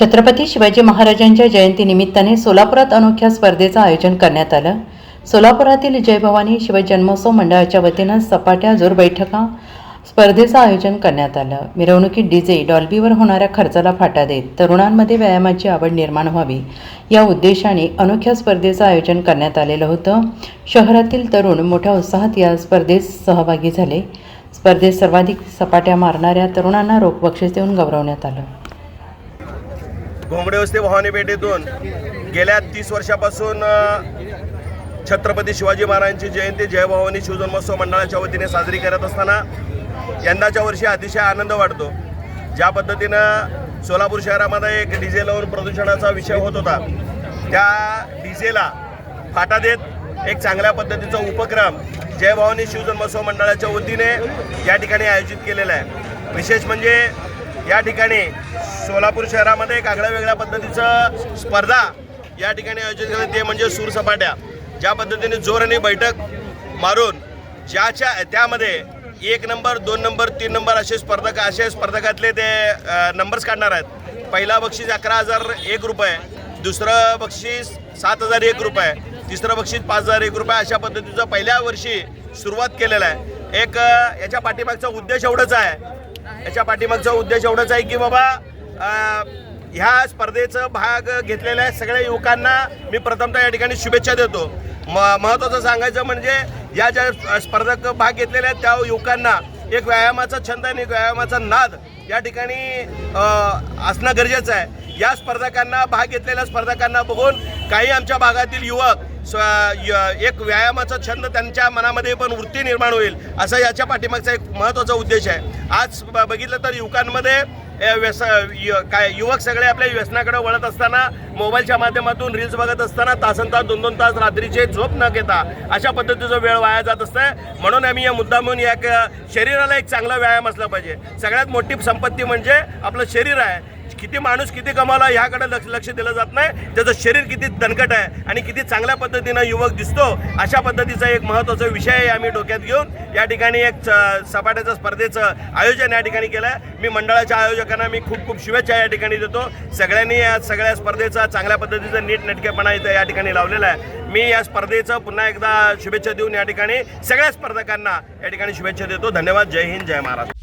छत्रपती शिवाजी महाराजांच्या जयंतीनिमित्ताने सोलापुरात अनोख्या स्पर्धेचं आयोजन करण्यात आलं. सोलापुरातील जय भवानी शिवजन्मोत्सव मंडळाच्या वतीनं सपाट्या जोर बैठका स्पर्धेचं आयोजन करण्यात आलं. मिरवणुकीत डीजे डॉल्बीवर होणाऱ्या खर्चाला फाटा देत तरुणांमध्ये व्यायामाची आवड निर्माण व्हावी या उद्देशाने अनोख्या स्पर्धेचं आयोजन करण्यात आलेलं होतं. शहरातील तरुण मोठ्या उत्साहात या स्पर्धेत सहभागी झाले. स्पर्धेत सर्वाधिक सपाट्या मारणाऱ्या तरुणांना रोख बक्षीस देऊन गौरवण्यात आलं. घोंगडे वस्ती भवानी पेठेतून गेल्या तीस वर्षापासून छत्रपती शिवाजी महाराजांची जयंती जय भवानी शिवजन्मोत्सव मंडळाच्या वतीने साजरी करत असताना यंदाच्या वर्षी अतिशय आनंद वाटतो. ज्या पद्धतीनं सोलापूर शहरामध्ये एक डीजे लावून प्रदूषणाचा विषय होत होता त्या डीजेला फाटा देत एक चांगल्या पद्धतीचा उपक्रम जय भवानी शिवजन्मोत्सव मंडळाच्या वतीने या ठिकाणी आयोजित केलेला आहे. विशेष म्हणजे या ठिकाणी सोलापूर शहरामध्ये एक आगळ्या वेगळ्या पद्धतीचं स्पर्धा या ठिकाणी आयोजित केलं ते म्हणजे सूरसपाट्या ज्या पद्धतीने जोर आणि बैठक मारून ज्याच्या त्यामध्ये एक नंबर दोन नंबर तीन नंबर असे स्पर्धक असे स्पर्धकातले ते नंबर्स काढणार आहेत. पहिला बक्षीस अकरा हजार एक रुपये दुसरं बक्षीस सात हजार एक रुपये तिसरं बक्षीस पाच हजार एक रुपये अशा पद्धतीचं पहिल्या वर्षी सुरुवात केलेलं आहे. एक याच्या पाठीमागचा उद्देश एवढंच आहे याच्या पाठीमागचा उद्देश एवढंच आहे की बाबा ह्या स्पर्धेचं भाग घेतलेल्या सगळ्या युवकांना मी प्रथमतः या ठिकाणी शुभेच्छा देतो. म महत्त्वाचं सांगायचं म्हणजे या ज्या स्पर्धक भाग घेतलेल्या आहेत त्या युवकांना एक व्यायामाचा छंद आणि एक व्यायामाचा नाद या ठिकाणी असणं गरजेचं आहे. या स्पर्धकांना भाग घेतलेल्या स्पर्धकांना बघून काही आमच्या भागातील युवक स्व य- एक व्यायामाचा छंद त्यांच्या मनामध्ये पण वृत्ती निर्माण होईल असा याच्या पाठीमागचा एक महत्त्वाचा उद्देश आहे. आज ब- बघितलं तर युवकांमध्ये व्यस काय युवक सगळे आपल्या व्यसनाकडे वळत असताना मोबाईलच्या माध्यमातून रील्स बघत असताना तासन तास दोन दोन तास रात्रीचे झोप न घेता अशा पद्धतीचा वेळ वाया जात असतं म्हणून आम्ही या मुद्दा म्हणून या शरीराला एक चांगला व्यायाम असला पाहिजे. सगळ्यात मोठी संपत्ती म्हणजे आपलं शरीर आहे. किती माणूस किती कमावला ह्याकडे लक्ष लक्ष दिलं जात नाही. त्याचं शरीर किती दणकट आहे आणि किती चांगल्या पद्धतीनं युवक दिसतो अशा पद्धतीचा एक महत्त्वाचा विषय आम्ही डोक्यात घेऊन या ठिकाणी एक सपाट्याचं स्पर्धेचं आयोजन या ठिकाणी केलं आहे मी मंडळाच्या आयोजकांना मी खूप खूप शुभेच्छा या ठिकाणी देतो. सगळ्यांनी या सगळ्या स्पर्धेचा चांगल्या पद्धतीचा नीट नेटकेपणा इथं या ठिकाणी लावलेला आहे. मी या स्पर्धेचं पुन्हा एकदा शुभेच्छा देऊन या ठिकाणी सगळ्या स्पर्धकांना या ठिकाणी शुभेच्छा देतो. धन्यवाद. जय हिंद जय महाराष्ट्र.